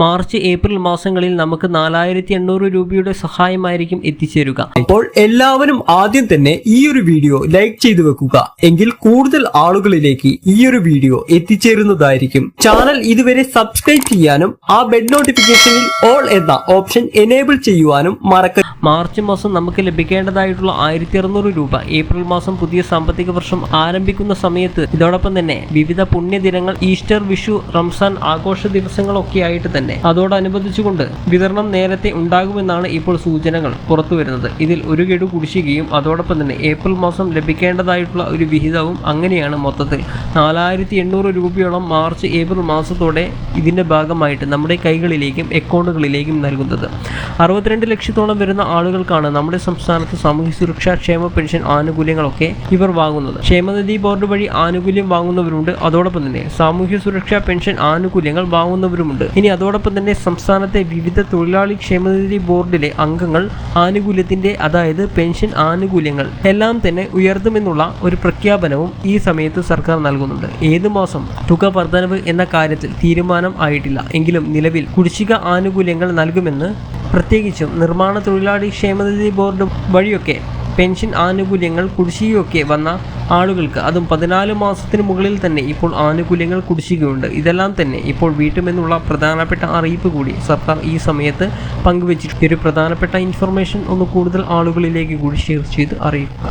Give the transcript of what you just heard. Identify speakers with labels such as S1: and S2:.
S1: March April മാസങ്ങളിൽ നമുക്ക് നാലായിരത്തി എണ്ണൂറ് രൂപയുടെ സഹായമായിരിക്കും എത്തിച്ചേരുക.
S2: അപ്പോൾ എല്ലാവരും ആദ്യം തന്നെ ഈ ഒരു വീഡിയോ ലൈക്ക് ചെയ്തു വെക്കുക. എങ്കിൽ കൂടുതൽ ആളുകളിലേക്ക് ഈ ഒരു വീഡിയോ എത്തിച്ചേരുന്നതായിരിക്കും. ചാനൽ ഇതുവരെ സബ്സ്ക്രൈബ് ചെയ്യാനും ആ ബെഡ് നോട്ടിഫിക്കേഷനിൽ ഓൾ എന്ന ഓപ്ഷൻ എനേബിൾ ചെയ്യുവാനും മറക്ക
S1: മാർച്ച് മാസം നമുക്ക് ലഭിക്കേണ്ടതായിട്ടുള്ള ആയിരത്തി അറുന്നൂറ് രൂപ. ഏപ്രിൽ മാസം പുതിയ സാമ്പത്തിക വർഷം ആരംഭിക്കുന്ന സമയത്ത് ഇതോടൊപ്പം തന്നെ വിവിധ പുണ്യദിനങ്ങൾ ഈസ്റ്റർ വിഷു റംസാൻ ആഘോഷ ദിവസങ്ങളൊക്കെ ആയിട്ട് തന്നെ. അതോടനുബന്ധിച്ചുകൊണ്ട് വിതരണം നേരത്തെ ഉണ്ടാകുമെന്നാണ് ഇപ്പോൾ സൂചനകൾ പുറത്തുവരുന്നത്. ഇതിൽ ഒരു ഗഡു കുടിശ്ശികയും അതോടൊപ്പം തന്നെ ഏപ്രിൽ മാസം ലഭിക്കേണ്ടതായിട്ടുള്ള ഒരു വിഹിതവും അങ്ങനെയാണ് മൊത്തത്തിൽ. നാലായിരത്തി എണ്ണൂറ് രൂപയോളം മാർച്ച് ഏപ്രിൽ മാസത്തോടെ ഇതിന്റെ ഭാഗമായിട്ട് നമ്മുടെ കൈകളിലേക്കും അക്കൗണ്ടുകളിലേക്കും നൽകുന്നത്. അറുപത്തിരണ്ട് ലക്ഷത്തോളം വരുന്ന ആളുകൾക്കാണ് നമ്മുടെ സംസ്ഥാനത്ത് സാമൂഹ്യ സുരക്ഷാ ക്ഷേമ പെൻഷൻ ആനുകൂല്യങ്ങളൊക്കെ ഇവർ വാങ്ങുന്നത്. ക്ഷേമനിധി ബോർഡ് വഴി ആനുകൂല്യം വാങ്ങുന്നവരുണ്ട്. അതോടൊപ്പം തന്നെ സാമൂഹ്യ സുരക്ഷാ പെൻഷൻ ആനുകൂല്യങ്ങൾ വാങ്ങുന്നവരുമുണ്ട്. ഇനി അതോടൊപ്പം തന്നെ സംസ്ഥാനത്തെ വിവിധ തൊഴിലാളി ക്ഷേമനിധി ബോർഡിലെ അംഗങ്ങൾ ആനുകൂല്യത്തിന്റെ അതായത് പെൻഷൻ ആനുകൂല്യങ്ങൾ എല്ലാം തന്നെ ഉയർത്തുമെന്നുള്ള ഒരു പ്രഖ്യാപനവും ഈ സമയത്ത് സർക്കാർ നൽകുന്നുണ്ട്. ഏത് മാസം തുക വർധനവ് എന്ന കാര്യത്തിൽ തീരുമാനം ആയിട്ടില്ല. എങ്കിലും നിലവിൽ കുടിശ്ശിക ആനുകൂല്യങ്ങൾ നൽകുമെന്ന് പ്രത്യേകിച്ചും നിർമ്മാണ തൊഴിലാളി ക്ഷേമനിധി ബോർഡ് വഴിയൊക്കെ പെൻഷൻ ആനുകൂല്യങ്ങൾ കുടിശ്ശികയൊക്കെ വന്ന ആളുകൾക്ക് അതും പതിനാല് മാസത്തിന് മുകളിൽ തന്നെ ഇപ്പോൾ ആനുകൂല്യങ്ങൾ കുടിശ്ശികയുണ്ട്. ഇതെല്ലാം തന്നെ ഇപ്പോൾ വീട്ടുമെന്നുള്ള പ്രധാനപ്പെട്ട അറിയിപ്പ് കൂടി സർക്കാർ ഈ സമയത്ത് പങ്കുവച്ചിട്ടുണ്ട്. ഒരു പ്രധാനപ്പെട്ട ഇൻഫർമേഷൻ ഒന്ന് കൂടുതൽ ആളുകളിലേക്ക് കൂടി ഷെയർ ചെയ്ത് അറിയിക്കുക.